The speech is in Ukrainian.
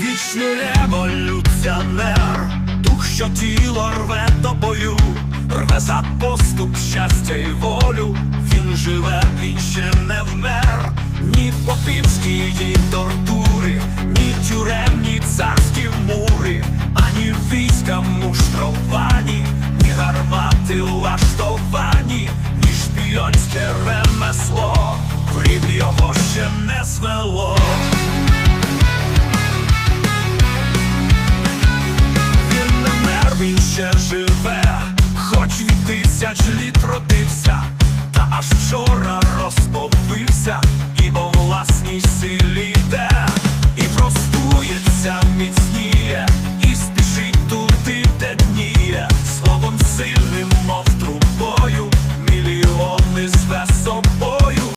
Вічний революціонер, дух, що тіло рве до бою, рве за поступ, щастя і волю. Він живе, він ще не вмер, ні попівські тортури, ні тюремні царські мури, ані війська муштровані, ні гармати лаштовані, ні шпіонське ремесло, в його ще не звело. Ще живе, хоч від тисяч літ роди.